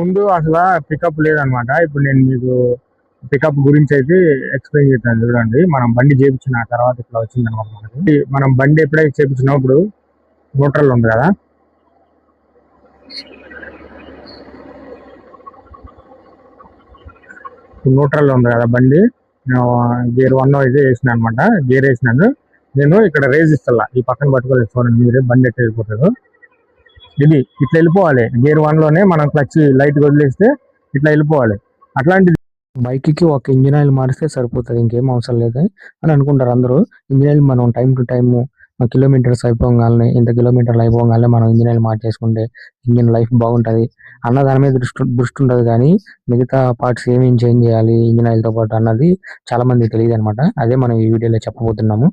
ముందు అసలు పికప్ లేదనమాట. ఇప్పుడు నేను మీకు పికప్ గురించి అయితే ఎక్స్ప్లెయిన్ చేస్తాను చూడండి. మనం బండి చేపించిన తర్వాత ఇట్లా వచ్చింది అనమాట మనకి. మనం బండి ఎప్పుడైతే చేపించినప్పుడు న్యూట్రల్ ఉంది కదా. న్యూట్రల్ ఉంది కదా బండి. గేర్ వన్ అయితే వేసిన అనమాట. గేర్ వేసినాను. నేను ఇక్కడ రేజ్ ఇస్తా ఈ పక్కన పట్టుకోలేదు చూడండి. మీరే బండి ఎట్లా వెళ్ళిపోతారు ఇది ఇట్లా వెళ్ళిపోవాలి. గేర్ వన్లోనే మనం క్లచ్ లైట్ వదిలేస్తే ఇట్లా వెళ్ళిపోవాలి. అట్లాంటిది బైక్కి ఒక ఇంజిన్ ఆయిల్ మారిస్తే సరిపోతుంది. ఇంకేం అవసరం లేదు అని అనుకుంటారు అందరూ. ఇంజిన్ ఆయిల్ మనం టైం టు టైం కిలోమీటర్స్ అయిపోగానే ఇంత కిలోమీటర్లు అయిపోగానే మనం ఇంజిన్ ఆయిల్ మార్చేసుకుంటే ఇంజిన్ లైఫ్ బాగుంటది. అన్న దాని మీద దృష్టి దృష్టి ఉంటుంది కానీ మిగతా పార్ట్స్ ఏమేమి చేంజ్ చేయాలి ఇంజిన్ ఆయిల్తో పాటు అన్నది చాలా మంది తెలియదు అనమాట అదే మనం ఈ వీడియోలో చెప్పబోతున్నాము.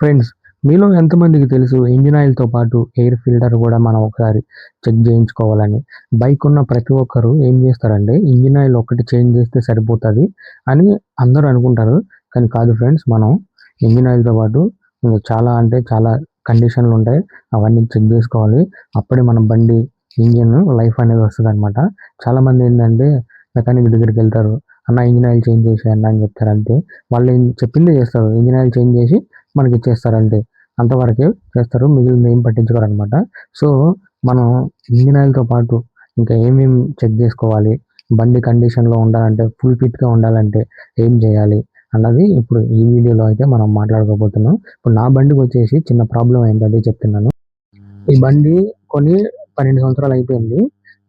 ఫ్రెండ్స్ మీలో ఎంతమందికి తెలుసు? ఇంజిన్ ఆయిల్తో పాటు ఎయిర్ ఫిల్టర్ కూడా మనం ఒకసారి చెక్ చేయించుకోవాలని. బైక్ ఉన్న ప్రతి ఒక్కరు ఏం చేస్తారంటే ఇంజిన్ ఆయిల్ ఒకటి చేంజ్ చేస్తే సరిపోతుంది అని అందరూ అనుకుంటారు. కానీ కాదు ఫ్రెండ్స్ మనం ఇంజిన్ ఆయిల్తో పాటు చాలా అంటే చాలా కండిషన్లు ఉంటాయి. అవన్నీ చెక్ చేసుకోవాలి. అప్పుడే మన బండి ఇంజిన్ లైఫ్ అనేది వస్తుంది అనమాట చాలా మంది ఏంటంటే మెకానిక్ దగ్గరికి వెళ్తారు. అన్న ఇంజిన్ ఆయిల్ చేంజ్ చేసి అన్న అని చెప్తారు అంతే. వాళ్ళు ఏం చెప్పిందే చేస్తారు. ఇంజిన్ ఆయిల్ చేంజ్ చేసి మనకి ఇచ్చేస్తారు అంతే అంతవరకే చేస్తారు మిగిలిన ఏం పట్టించుకోరు అనమాట సో మనం ఇంజిన్ ఆయిల్తో పాటు ఇంకా ఏమేమి చెక్ చేసుకోవాలి బండి కండిషన్లో ఉండాలంటే ఫుల్ ఫిట్గా ఉండాలంటే ఏం చేయాలి అన్నది ఇప్పుడు ఈ వీడియోలో అయితే మనం మాట్లాడుకోబోతున్నాం ఇప్పుడు నా బండికి వచ్చేసి చిన్న ప్రాబ్లం అయింది అదే చెప్తున్నాను. ఈ బండి కొన్ని పన్నెండు సంవత్సరాలు అయిపోయింది.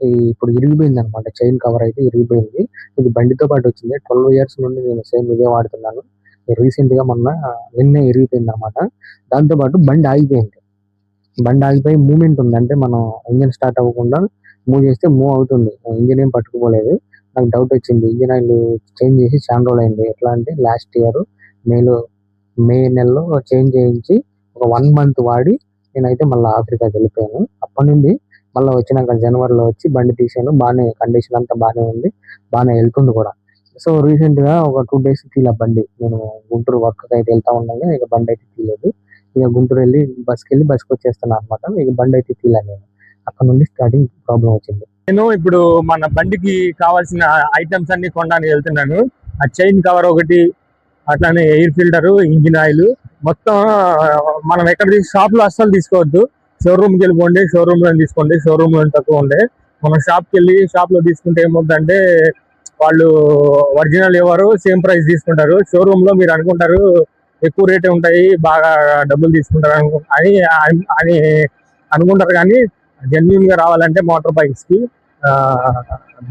ఈ ఇప్పుడు ఇరిగిపోయింది అనమాట చైన్ కవర్ అయితే ఇరిగిపోయింది. ఇది బండితో పాటు వచ్చింది. ట్వెల్వ్ ఇయర్స్ నుండి నేను సేమ్ ఇదే వాడుతున్నాను. రీసెంట్గా మొన్న నిన్న ఇరిగిపోయింది అనమాట దాంతో పాటు బండి ఆగిపోయింది. బండి ఆగిపోయి మూమెంట్ ఉంది. అంటే మనం ఇంజిన్ స్టార్ట్ అవ్వకుండా మూవ్ చేస్తే మూవ్ అవుతుంది. ఇంజిన్ ఏం పట్టుకుపోలేదు. నాకు డౌట్ వచ్చింది. ఇంజిన్ ఆయిల్ చేంజ్ చేసి చాలా రోజులు అయింది. ఎట్లా అంటే లాస్ట్ ఇయర్ మేలో మే నెలలో చేంజ్ చేయించి ఒక వన్ మంత్ వాడి నేనైతే మళ్ళీ ఆఫ్రికాకి వెళ్ళిపోయాను. అప్పటి నుండి మళ్ళీ వచ్చినాక జనవరిలో వచ్చి బండి తీసాను. బాగానే కండిషన్ అంతా బాగానే ఉంది. బాగానే వెళ్తుంది కూడా. సో రీసెంట్గా ఒక టూ డేస్ తీల బండి నేను గుంటూరు వర్క్ అయితే వెళ్తా ఉండగా ఇక బండి అయితే తీయలేదు. ఇక గుంటూరు వెళ్ళి బస్కి వెళ్ళి బస్కి వచ్చేస్తాను అనమాట ఇక బండి అయితే తీయలే నేను. అక్కడ నుండి స్టార్టింగ్ ప్రాబ్లం వచ్చింది. నేను ఇప్పుడు మన బండికి కావాల్సిన ఐటమ్స్ అన్ని కొనడానికి వెళ్తున్నాను. ఆ చైన్ కవర్ ఒకటి అట్లానే ఎయిర్ ఫిల్టర్ ఇంజిన్ ఆయిల్ మొత్తం మనం ఎక్కడ తీసి షాప్లో అస్సలు తీసుకోవద్దు. షోరూమ్కి వెళ్ళిపోండి షోరూమ్లో తీసుకోండి షోరూమ్లో తక్కువ ఉండే. మనం షాప్కి వెళ్ళి షాప్లో తీసుకుంటే ఏమవుతుందంటే వాళ్ళు ఒరిజినల్ ఎవరు సేమ్ ప్రైస్ తీసుకుంటారు. షోరూమ్లో మీరు అనుకుంటారు ఎక్కువ రేటే ఉంటాయి బాగా డబ్బులు తీసుకుంటారు అనుకు అని అని అనుకుంటారు కానీ జెన్యున్గా రావాలంటే మోటార్ బైక్స్కి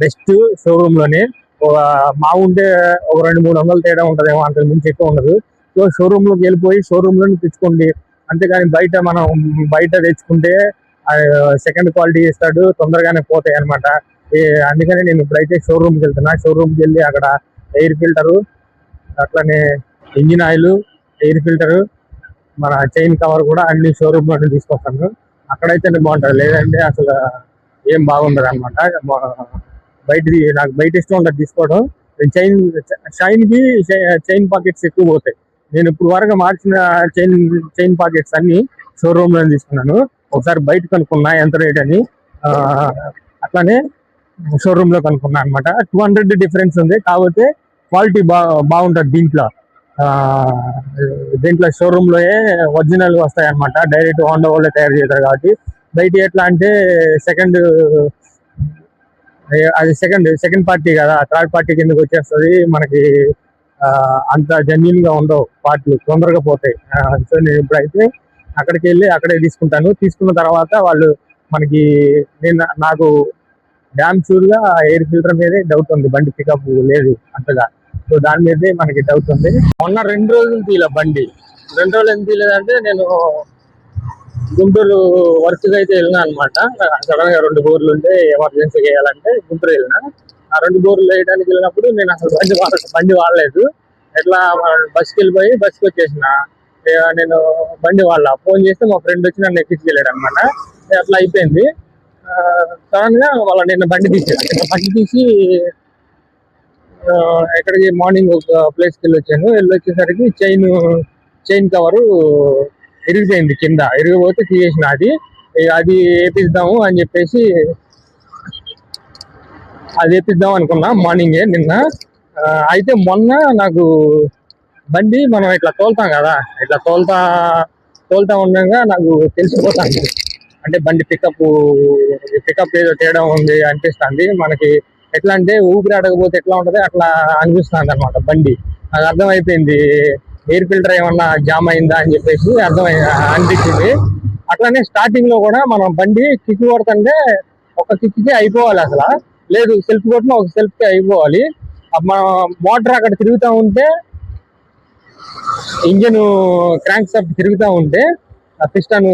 బెస్ట్ షోరూమ్లోనే ఒక మా ఉంటే ఒక రెండు మూడు వందలు తేడా ఉంటదేమో అంతకు మించి ఎక్కువ ఉండదు. సో షోరూమ్లోకి వెళ్ళిపోయి షోరూమ్లోనే తెచ్చుకోండి. అంతేగాని బయట మనం బయట తెచ్చుకుంటే సెకండ్ క్వాలిటీ ఇస్తాడు తొందరగానే పోతాయి అనమాట అందుకని నేను ఇప్పుడైతే షోరూమ్కి వెళ్తున్నా. షోరూమ్కి వెళ్ళి అక్కడ ఎయిర్ ఫిల్టరు అట్లనే ఇంజిన్ ఆయిల్ ఎయిర్ ఫిల్టరు మన చైన్ కవర్ కూడా అన్ని షోరూమ్ నుండి తీసుకొస్తాను. అక్కడైతే బాగుంటుంది. లేదంటే అసలు ఏం బాగుండదు అనమాట బయట నాకు బయట ఇష్టం ఉండదు తీసుకోవడం. చైన్ చైన్కి చైన్ పాకెట్స్ ఎక్కువ పోతాయి. నేను ఇప్పుడు వరకు మార్చిన చైన్ చైన్ పాకెట్స్ అన్ని షోరూమ్లో తీసుకున్నాను. ఒకసారి బయట కనుక్కున్నా ఎంత రేట్ అని. అట్లానే షోరూమ్లో కనుక్కున్నా అనమాట టూ హండ్రెడ్ డిఫరెన్స్ ఉంది. కాకపోతే క్వాలిటీ బా బాగుంటుంది దీంట్లో. దీంట్లో షోరూమ్ ఒరిజినల్ వస్తాయి అనమాట డైరెక్ట్ హోండా వాళ్ళే తయారు చేస్తారు కాబట్టి. బయట ఎట్లా అంటే సెకండ్ అది సెకండ్ సెకండ్ పార్టీ కదా. థర్డ్ పార్టీ కిందకి వచ్చేస్తుంది. మనకి అంత జెన్యున్గా ఉండవు పార్టీలు. తొందరగా పోతాయి. సో నేను ఇప్పుడైతే అక్కడికి వెళ్ళి అక్కడే తీసుకుంటాను. తీసుకున్న తర్వాత వాళ్ళు మనకి నేను నాకు డ్యామ్ షూర్గా ఎయిర్ ఫిల్టర్ మీదే డౌట్ ఉంది. బండి పికప్ లేదు అంతగా. సో దాని మీదే మనకి డౌట్ ఉంది. మొన్న రెండు రోజులు తీల బండి. రెండు రోజులు ఎందుకు తీలేదంటే నేను గుంటూరు వర్క్ అయితే వెళ్ళినా అనమాట సడన్గా రెండు బోర్లు ఉంటే ఎమర్జెన్సీ వేయాలంటే గుంటూరు వెళ్ళినా. ఆ రెండు బోర్లు వేయడానికి వెళ్ళినప్పుడు నేను అసలు బండి వాడ బండి వాడలేదు. ఎట్లా బస్కి వెళ్ళిపోయి బస్కి వచ్చేసిన. ఇక నేను బండి వాళ్ళ ఫోన్ చేస్తే మా ఫ్రెండ్ వచ్చి నన్ను ఎక్కించుకెళ్ళాడు అనమాట అట్లా అయిపోయింది. సడన్గా వాళ్ళు వాళ్ళ నిన్న బండి తీసాడు బండి తీసి ఎక్కడికి మార్నింగ్ ఒక ప్లేస్కి వెళ్ళి వచ్చాను వెళ్ళి వచ్చేసరికి చైన్ చైన్ కవరు ఇరిగిపోయింది కింద. ఇరిగిపోతే తీసేసిన అది అది వేపిద్దాము అని చెప్పేసి అది వేపిద్దాం అనుకున్నా మార్నింగే నిన్న. అయితే మొన్న నాకు బండి మనం ఇట్లా తోలుతాం కదా. ఇట్లా తోలుతా తోలుతా ఉండగా నాకు తెలిసిపోతాను అంటే బండి పికప్ పికప్ ఏదో తేడా ఉంది అనిపిస్తుంది. మనకి ఎట్లా అంటే ఊపిరి అడగపోతే ఎట్లా ఉంటుంది? అట్లా అనిపిస్తుంది అనమాట బండి. అది అర్థమైపోయింది. ఎయిర్ ఫిల్టర్ ఏమన్నా జామ్ అయిందా అని చెప్పేసి అర్థమై అనిపించింది. అట్లానే స్టార్టింగ్లో కూడా మనం బండి కిక్ కొడుతుంటే ఒక కిక్కి అయిపోవాలి అసలు. లేదు సెల్ఫ్ కొట్టిన ఒక సెల్ఫ్కి అయిపోవాలి. మనం మోటార్ అక్కడ తిరుగుతూ ఉంటే ఇంజన్ క్రాంక్ సప్ తిరుగుతూ ఉంటే పిస్టన్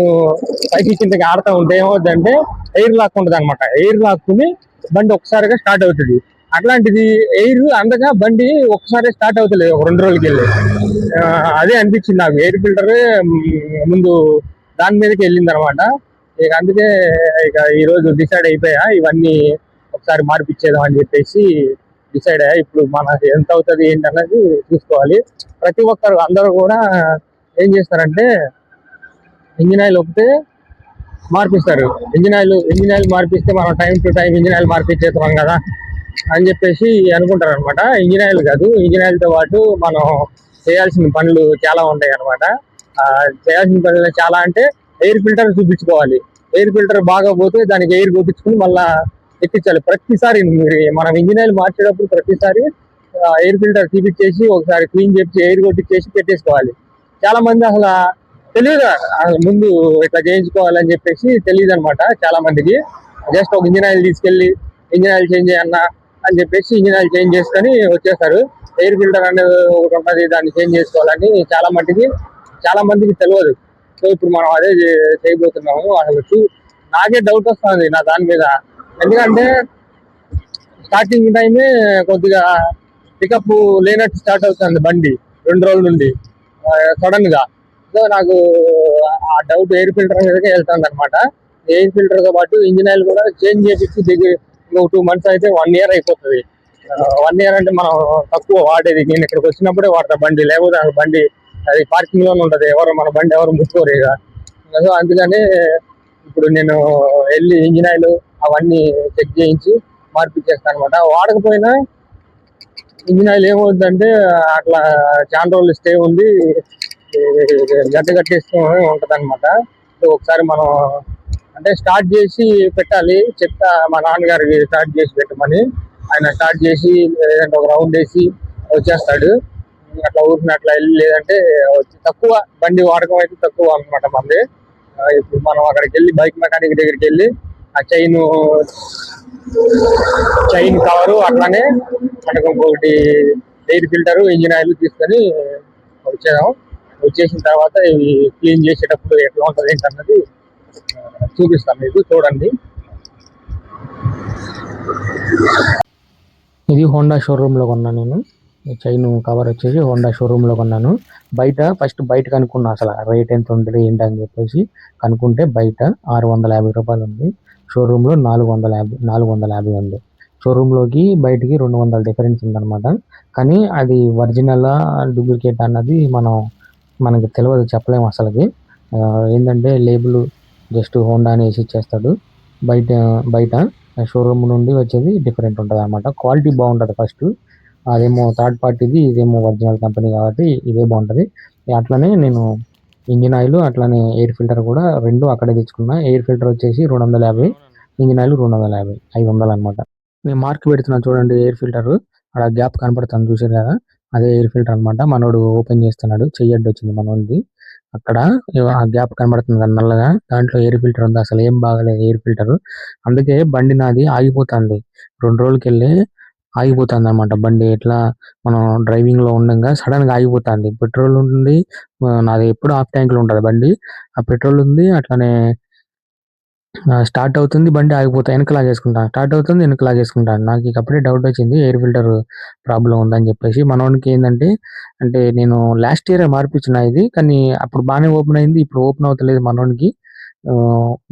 పైకి కిందకి ఆడుతూ ఉంటే ఏమవుతుందంటే ఎయిర్ లాక్ ఉంటుంది అనమాట ఎయిర్ లాక్కుని బండి ఒకసారిగా స్టార్ట్ అవుతుంది. అట్లాంటిది ఎయిర్ అందగా బండి ఒకసారి స్టార్ట్ అవుతుంది ఒక రెండు రోజులకి వెళ్ళి అదే అనిపించింది నాకు. ఎయిర్ ఫిల్టర్ ముందు దాని మీదకి వెళ్ళింది అనమాట ఇక అందుకే ఇక ఈరోజు డిసైడ్ అయిపోయా ఇవన్నీ ఒకసారి మార్పిచ్చేదాం అని చెప్పేసి డిసైడ్ అయ్యా. ఇప్పుడు మనకి ఎంత అవుతుంది ఏంటి అన్నది చూసుకోవాలి. ప్రతి ఒక్కరు అందరూ కూడా ఏం చేస్తారంటే ఇంజిన్ ఆయిల్ ఒకటే మార్పిస్తారు. ఇంజిన్ ఆయిల్ ఇంజిన్ ఆయిల్ మార్పిస్తే మనం time to time engine oil మార్పించేస్తాం కదా అని చెప్పేసి అనుకుంటారు అనమాట ఇంజిన్ ఆయిల్ కాదు ఇంజిన్ ఆయిల్తో పాటు మనం చేయాల్సిన పనులు చాలా ఉంటాయి అనమాట చేయాల్సిన పనులు చాలా అంటే ఎయిర్ ఫిల్టర్ చూపించుకోవాలి. ఎయిర్ ఫిల్టర్ బాగా పోతే దానికి ఎయిర్ కొట్టించుకుని మళ్ళా ఎక్కించాలి. ప్రతిసారి మీరు మనం ఇంజిన్ ఆయిల్ మార్చేటప్పుడు ప్రతిసారి ఎయిర్ ఫిల్టర్ తీపిచ్చేసి ఒకసారి క్లీన్ చేసి ఎయిర్ కొట్టించేసి పెట్టేసుకోవాలి. చాలా మంది అసలు తెలియదు ముందు ఇట్లా చేయించుకోవాలని చెప్పేసి తెలియదు అనమాట చాలా మందికి జస్ట్ ఒక ఇంజిన్ ఆయిల్ తీసుకెళ్ళి ఇంజిన్ ఆయిల్ చేంజ్ చేయన్నా అని చెప్పేసి ఇంజిన్ ఆయిల్ చేంజ్ చేసుకొని వచ్చేస్తారు. ఎయిర్ ఫిల్టర్ అనేది ఒకటి ఉంటుంది దాన్ని చేంజ్ చేసుకోవాలని చాలా మట్టికి చాలా మందికి తెలియదు సో ఇప్పుడు మనం అదే చేయబోతున్నాము. అసలు చూ- నాకే డౌట్ వస్తుంది నా దాని మీద. ఎందుకంటే స్టార్టింగ్ టైమే కొద్దిగా పికప్ లేనట్టు స్టార్ట్ అవుతుంది బండి రెండు రోజుల నుండి. సడన్గా సో నాకు ఆ డౌట్ ఎయిర్ ఫిల్టర్ మీదకే వెళ్తుంది అనమాట ఎయిర్ ఫిల్టర్తో పాటు ఇంజిన్ ఆయిల్ కూడా చేంజ్ చేపించి దగ్గర ఇంకో టూ మంత్స్ అయితే వన్ ఇయర్ అయిపోతుంది. వన్ ఇయర్ అంటే మనం తక్కువ వాడేది. నేను ఇక్కడికి వచ్చినప్పుడే వాడతా బండి. లేకపోతే బండి అది పార్కింగ్లోనే ఎవరు మన బండి ఎవరు ముట్టుకోరు ఇక. సో అందుకని ఇప్పుడు నేను వెళ్ళి ఇంజిన్ ఆయిల్ అవన్నీ చెక్ చేయించి మార్పిచ్చేస్తాను అనమాట వాడకపోయినా ఇంజిన్ ఆయిల్ ఏమవుతుందంటే అట్లా చాలా రోజులు స్టే ఉంది గడ్డ కట్టేస్తూ ఉంటది అనమాట ఒకసారి మనం అంటే స్టార్ట్ చేసి పెట్టాలి. చెప్తా మా నాన్నగారికి స్టార్ట్ చేసి పెట్టమని. ఆయన స్టార్ట్ చేసి లేదంటే ఒక రౌండ్ వేసి వచ్చేస్తాడు. అట్లా ఊరిని అట్లా వెళ్ళి లేదంటే తక్కువ బండి వాడకం అయితే తక్కువ అనమాట మంది. ఇప్పుడు మనం అక్కడికి వెళ్ళి బైక్ మెకానిక్ దగ్గరికి వెళ్ళి ఆ చైన్ చైన్ కవరు అట్లానే మనకు ఇంకొకటి ఎయిర్ ఫిల్టర్ ఇంజిన్ ఆయిల్ తీసుకొని వచ్చేదాం వచ్చేసిన తర్వాత ఇవి క్లీన్ చేసేటప్పుడు ఎట్లా ఉంటుంది ఏంటన్నది చూపిస్తాను మీకు చూడండి. ఇది హోండా షోరూంలో కొన్నాను నేను. చైన్ కవర్ వచ్చేసి హోండా షోరూంలో కొన్నాను. బయట ఫస్ట్ బయట కనుక్కున్నా అసలు రేట్ ఎంత ఉంటుంది ఏంటి అని చెప్పేసి కనుక్కుంటే బయట ఆరు వందల యాభై రూపాయలు ఉంది. షోరూంలో నాలుగు వందల యాభై నాలుగు వందల యాభై ఉంది. షోరూంలోకి బయటికి రెండు వందల డిఫరెన్స్ ఉందన్నమాట. కానీ అది ఒరిజినల్ డూప్లికేట్ అన్నది మనం మనకి తెలియదు చెప్పలేము అసలుకి. ఏంటంటే లేబుల్ జస్ట్ హోండా అని వేసి ఇచ్చేస్తాడు. బయట బయట షోరూమ్ నుండి వచ్చేది డిఫరెంట్ ఉంటుంది అనమాట క్వాలిటీ బాగుంటుంది ఫస్ట్ అదేమో థర్డ్ పార్టీది ఇదేమో ఒరిజినల్ కంపెనీ కాబట్టి ఇదే బాగుంటుంది. అట్లనే నేను ఇంజిన్ ఆయిల్ అట్లానే ఎయిర్ ఫిల్టర్ కూడా రెండు అక్కడే తెచ్చుకున్నా. ఎయిర్ ఫిల్టర్ వచ్చేసి రెండు వందల యాభై ఇంజిన్ ఆయిల్ రెండు వందల యాభై ఐదు వందలు అనమాట నేను మార్క్ పెడుతున్నా చూడండి ఎయిర్ ఫిల్టర్ అక్కడ గ్యాప్ కనపడుతుంది చూసారు కదా? అదే ఎయిర్ ఫిల్టర్ అనమాట మనోడు ఓపెన్ చేస్తున్నాడు. చెయ్యడ్డు వచ్చింది మనోడిది. అక్కడ ఆ గ్యాప్ కనబడుతుంది కదా నల్లగా. దాంట్లో ఎయిర్ ఫిల్టర్ ఉంది. అసలు ఏం బాగలేదు ఎయిర్ ఫిల్టర్ అందుకే బండి నాది ఆగిపోతుంది. రెండు రోజులకి వెళ్ళి ఆగిపోతుంది అనమాట బండి ఎట్లా మనం డ్రైవింగ్లో ఉండగా సడన్గా ఆగిపోతుంది. పెట్రోల్ ఉంటుంది. నాది ఎప్పుడు హాఫ్ ట్యాంక్లో ఉంటుంది బండి. ఆ పెట్రోల్ ఉంది. అట్లానే స్టార్ట్ అవుతుంది బండి ఆగిపోతా వెనక లాగేసుకుంటాను స్టార్ట్ అవుతుంది వెనక లాగేసుకుంటాను నాకు ఇక అప్పుడే డౌట్ వచ్చింది ఎయిర్ ఫిల్టర్ ప్రాబ్లం ఉందని చెప్పేసి. మనోనికి ఏంటంటే అంటే నేను లాస్ట్ ఇయర్ మార్పించిన ఇది కానీ అప్పుడు బాగానే ఓపెన్ అయింది ఇప్పుడు ఓపెన్ అవుతలేదు మనోనికి.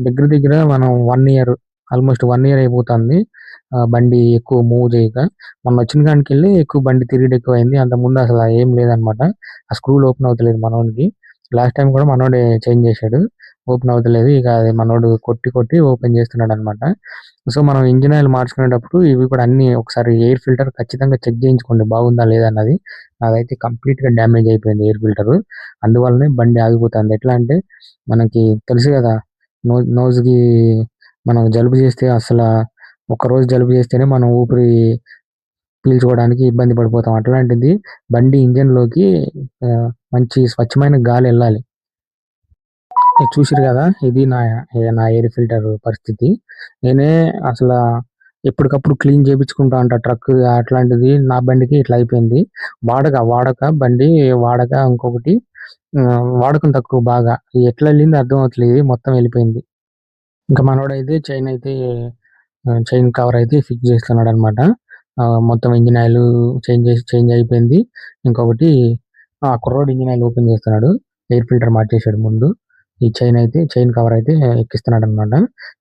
దగ్గర దగ్గర మనం one year almost one year అయిపోతుంది ఆ, బండి ఎక్కువ మూవ్ చేయక. మొన్న వచ్చిన కాడికి వెళ్ళి ఎక్కువ బండి తిరిగి ఎక్కువ అయింది అంత ముందు అసలు ఏం లేదనమాట ఆ స్క్రూలు ఓపెన్ అవుతలేదు మనోనికి. లాస్ట్ టైం కూడా మనోడే చేంజ్ చేశాడు. ఓపెన్ అవుతలేదు. ఇక అది మనోడు కొట్టి కొట్టి ఓపెన్ చేస్తున్నాడు అనమాట సో మనం ఇంజిన్ ఆయిల్ మార్చుకునేటప్పుడు ఇవి కూడా అన్ని ఒకసారి ఎయిర్ ఫిల్టర్ ఖచ్చితంగా చెక్ చేయించుకోండి బాగుందా లేదా అన్నది. నాదైతే కంప్లీట్గా డ్యామేజ్ అయిపోయింది ఎయిర్ ఫిల్టర్. అందువల్లనే బండి ఆగిపోతుంది. ఎట్లా అంటే మనకి తెలుసు కదా నో నోజ్కి మనం జలుబు చేస్తే అసలు ఒక రోజు జలుబు చేస్తేనే మనం ఊపిరి పీల్చుకోవడానికి ఇబ్బంది పడిపోతాం. అట్లాంటిది బండి ఇంజన్లోకి మంచి స్వచ్ఛమైన గాలి వెళ్ళాలి. చూసిరు కదా ఇది నా నా ఎయిర్ ఫిల్టర్ పరిస్థితి. నేనే అసలు ఎప్పటికప్పుడు క్లీన్ చేయించుకుంటా అంట ట్రక్ అట్లాంటిది నా బండికి ఇట్లా అయిపోయింది. వాడక వాడక బండి వాడక ఇంకొకటి వాడకం తక్కువ బాగా. ఎట్లా వెళ్ళింది అర్థం అవట్లేదు మొత్తం వెళ్ళిపోయింది. ఇంకా మనోడైతే చైన్ అయితే చైన్ కవర్ అయితే ఫిక్స్ చేస్తున్నాడు అనమాట మొత్తం ఇంజిన్ ఆయిల్ చేంజ్ చేసి చేంజ్ అయిపోయింది. ఇంకొకటి ఆ కుర్రోడ్ ఇంజిన్ ఆయిల్ ఓపెన్ చేస్తున్నాడు. ఎయిర్ ఫిల్టర్ మార్చేసాడు ముందు. ఈ చైన్ అయితే చైన్ కవర్ అయితే ఎక్కిస్తున్నాడు అనమాట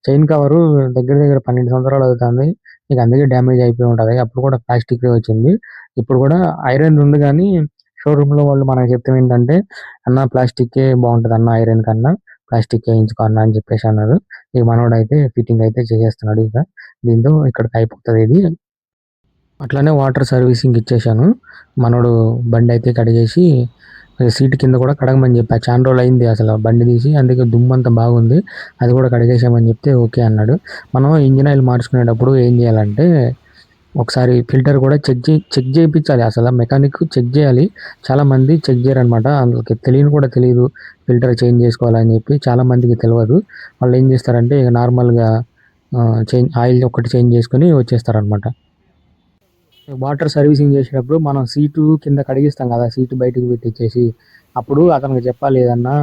చైన్ కవర్ దగ్గర దగ్గర పన్నెండు సంవత్సరాలు అవుతుంది. ఇక అందుకే డ్యామేజ్ అయిపోయి ఉంటది. అప్పుడు కూడా ప్లాస్టిక్ వచ్చింది. ఇప్పుడు కూడా ఐరన్ ఉంది కానీ షోరూమ్లో వాళ్ళు మనకి చెప్తాం ఏంటంటే అన్న ప్లాస్టిక్ బాగుంటది అన్న ఐరన్ కన్నా ప్లాస్టిక్ వేయించుకో అన్న అని చెప్పేసి అన్నారు. ఇక మనోడు అయితే ఫిట్టింగ్ అయితే చేసేస్తున్నాడు ఇక. దీంతో ఇక్కడికి అయిపోతుంది ఇది. అట్లానే వాటర్ సర్వీసింగ్ ఇచ్చేసాను. మనోడు బండి అయితే కడిగేసి సీట్ కింద కూడా కడగమని చెప్పా చాలా రోజులు అయింది అసలు బండి తీసి అందుకే దుమ్మంతా బాగుంది. అది కూడా కడిగేసామని చెప్తే ఓకే అన్నాడు. మనం ఇంజిన్ ఆయిల్ మార్చుకునేటప్పుడు ఏం చేయాలంటే ఒకసారి ఫిల్టర్ కూడా చెక్ చే చెక్ చేయించాలి అసలు మెకానిక్ చెక్ చేయాలి. చాలా మంది చెక్ చేయరు అనమాట అందుకే తెలియని కూడా తెలియదు ఫిల్టర్ చేంజ్ చేసుకోవాలని చెప్పి. చాలా మందికి తెలియదు. వాళ్ళు ఏం చేస్తారంటే ఇక నార్మల్గా చేంజ్ ఆయిల్ ఒకటి చేంజ్ చేసుకుని వచ్చేస్తారనమాట వాటర్ సర్వీసింగ్ చేసేటప్పుడు మనం సీటు కింద కడిగిస్తాం కదా సీటు బయటకు పెట్టించేసి అప్పుడు అతనికి చెప్పాలి ఏదన్నా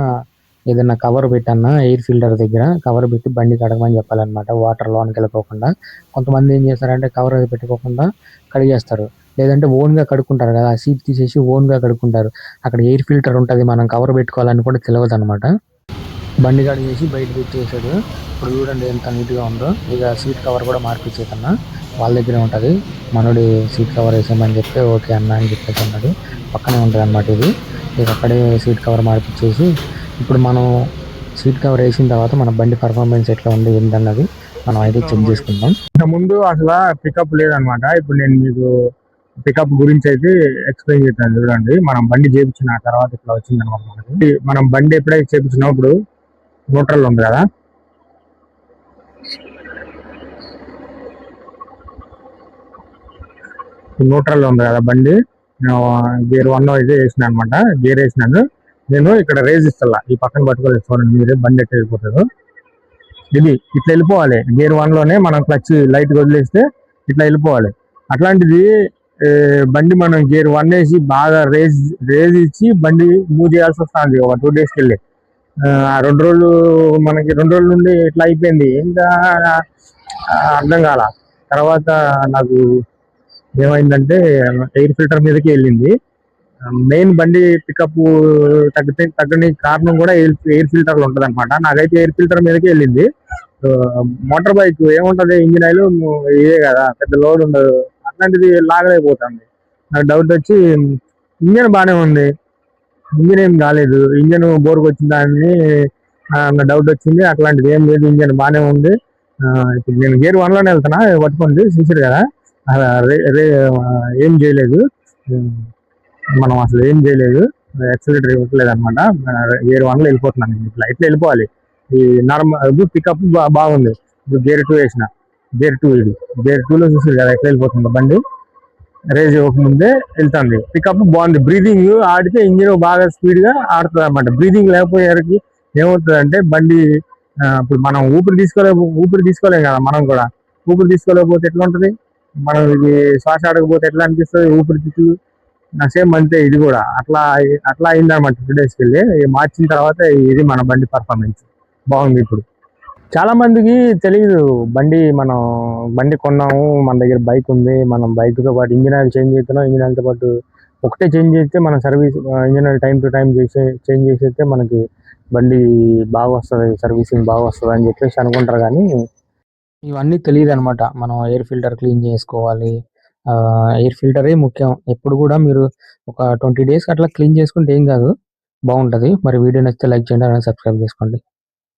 ఏదన్నా కవర్ పెట్టన్నా ఎయిర్ ఫిల్టర్ దగ్గర కవర్ పెట్టి బండి కడగమని చెప్పాలన్నమాట వాటర్ లోనికి వెళ్ళిపోకుండా. కొంతమంది ఏం చేస్తారంటే కవర్ అది పెట్టుకోకుండా కడిగేస్తారు. లేదంటే ఓన్గా కడుక్కుంటారు కదా సీట్ తీసేసి ఓన్గా కడుక్కుంటారు. అక్కడ ఎయిర్ ఫిల్టర్ ఉంటుంది మనం కవర్ పెట్టుకోవాలని కూడా తెలియదు అనమాట బండి కడిగేసి బయట పెట్టేసాడు ఇప్పుడు చూడండి ఎంత నీట్గా ఉందో. ఇక సీట్ కవర్ కూడా మార్పిచ్చేకన్నా వాళ్ళ దగ్గరే ఉంటుంది. మనోడి సీట్ కవర్ వేసామని చెప్తే ఓకే అన్న అని చెప్పేసి అన్నాడు. పక్కనే ఉంటుంది అనమాట ఇది. ఇక అక్కడే సీట్ కవర్ మార్పిచ్చేసి ఇప్పుడు మనం సీట్ కవర్ వేసిన తర్వాత మన బండి పర్ఫార్మెన్స్ ఎట్లా ఉంది ఏంటన్నది మనం అయితే చెక్ చేసుకుందాం. ఇంకా ముందు అసలు పికప్ లేదనమాట ఇప్పుడు నేను మీకు పికప్ గురించి అయితే ఎక్స్ప్లెయిన్ చేస్తాను. చూడండి మనం బండి చేపించిన తర్వాత ఇట్లా వచ్చిందనమాట మనం బండి ఎప్పుడైతే చేపించినప్పుడు న్యూట్రల్ ఉంది కదా? న్యూట్రల్ ఉంది కదా బండి? గేర్ వన్ అయితే వేసిన అనమాట గేర్ వేసినాను. నేను ఇక్కడ రేజ్ ఇస్తా ఈ పక్కన పట్టుకోలేదు చూడండి. మీరే బండి ఎట్లా వెళ్ళిపోతుంది ఇది ఇట్లా వెళ్ళిపోవాలి. గేర్ వన్లోనే మనం క్లచ్ లైట్ వదిలేస్తే ఇట్లా వెళ్ళిపోవాలి. అట్లాంటిది బండి మనం గేర్ వన్ వేసి బాగా రేజ్ రేజ్ ఇచ్చి బండి మూవ్ చేయాల్సి వస్తుంది. ఒక టూ డేస్కి వెళ్ళి. రెండు రోజులు మనకి రెండు రోజుల నుండి ఇట్లా అయిపోయింది. ఇంకా అర్థం కాల. తర్వాత నాకు ఏమైందంటే ఎయిర్ ఫిల్టర్ మీదకి వెళ్ళింది. మెయిన్ బండి పికప్ తగ్గితే తగ్గని కారణం కూడా ఎయిర్ ఎయిర్ ఫిల్టర్లు ఉంటుంది అనమాట నాకైతే ఎయిర్ ఫిల్టర్ మీదకి వెళ్ళింది. మోటార్ బైక్ ఏముంటది ఇంజిన్ ఆయిల్ ఇదే కదా పెద్ద లోడ్ ఉండదు. అట్లాంటిది లాగలేకపోతుంది. నాకు డౌట్ వచ్చి ఇంజన్ బాగానే ఉంది. ఇంజన్ ఏం కాలేదు ఇంజన్ బోర్కి వచ్చిందని డౌట్ వచ్చింది. అట్లాంటిది ఏం లేదు. ఇంజన్ బాగానే ఉంది. ఇప్పుడు నేను గేర్ వన్లోనే వెళ్తున్నా. పట్టుకోండి. సిన్సియర్ కదా. రే- ఏం చేయలేదు. మనం అసలు ఏం చేయలేదు. ఎక్సలేటర్ ఇవ్వట్లేదు అనమాట గేర్ వన్లో వెళ్ళిపోతున్నాను. నేను ఇట్లా ఇట్లా వెళ్ళిపోవాలి. ఈ నార్మల్ పికప్ బాగుంది. ఇప్పుడు గేర్ టూ వేసిన. గేర్ టూ ఇది. గేర్ టూలో చూసారు కదా. ఎట్లా వెళ్ళిపోతుంది? బండి? రేజ్ ఇవ్వకముందే వెళ్తుంది. పికప్ బాగుంది. బ్రీదింగ్ ఆడితే ఇంజిన్ బాగా స్పీడ్గా ఆడుతుంది అనమాట బ్రీదింగ్ లేకపోయేసరికి ఏమవుతుంది అంటే బండి ఇప్పుడు మనం ఊపిరి తీసుకోలే ఊపిరి తీసుకోలేం కదా మనం కూడా. ఊపిరి తీసుకోలేకపోతే ఎట్లా ఉంటుంది? మనం ఇది శ్వాస ఆడకపోతే ఎట్లా అనిపిస్తుంది? ఊపిరితిత్తులు నా సేమ్ అంతే ఇది కూడా. అట్లా అట్లా అయిందనమాట టూ డేస్కి వెళ్ళి. మార్చిన తర్వాత ఇది మన బండి పర్ఫార్మెన్స్ బాగుంది ఇప్పుడు. చాలా మందికి తెలియదు బండి మనం బండి కొన్నాము మన దగ్గర బైక్ ఉంది మనం బైక్తో పాటు ఇంజిన్ ఆయిల్ చేంజ్ చేస్తున్నాం ఇంజిన్తో పాటు ఒకటే చేంజ్ చేస్తే మన service engine oil time to time చేసే చేంజ్ చేసేస్తే మనకి బండి బాగా వస్తుంది సర్వీసింగ్ బాగా వస్తుంది అని చెప్పేసి అనుకుంటారు కానీ ఇవన్నీ తెలియదు అనమాట మనం ఎయిర్ ఫిల్టర్ క్లీన్ చేసుకోవాలి. ఎయిర్ ఫిల్టరే ముఖ్యం. ఎప్పుడు కూడా మీరు ఒక ట్వంటీ డేస్ అట్లా క్లీన్ చేసుకుంటే ఏం కాదు. బాగుంటది. మరి వీడియో నచ్చితే లైక్ చేయండి అలాగే సబ్స్క్రైబ్ చేసుకోండి.